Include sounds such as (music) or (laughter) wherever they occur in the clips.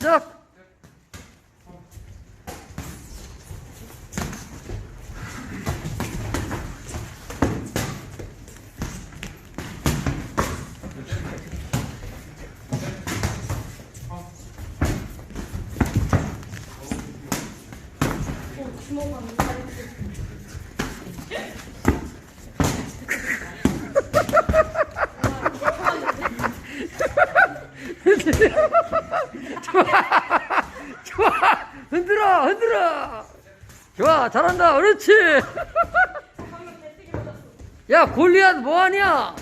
Yap. Yeah. (laughs) (laughs) 좋아! 흔들어! 흔들어! 좋아! 잘한다! 그렇지! 야, 골리앗 뭐하냐?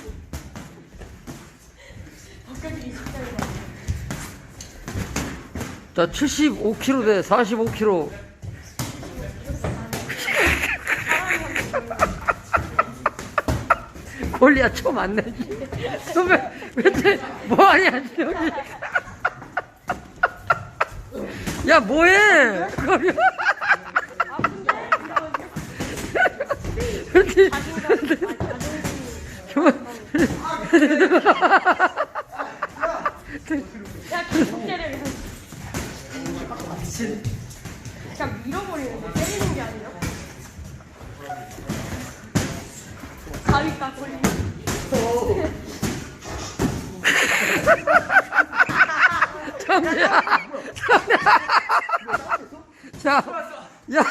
자, 75kg 대 45kg. (laughs) 골리앗 좀안 내지. 선배, 왜, 뭐하냐, 여기. 야, 뭐해? 거기. 좋아. 야, 계속 때려. 그냥 밀어버리는 거 때리는 게 아니라. 가위 정리야. 정리야. 자, 야.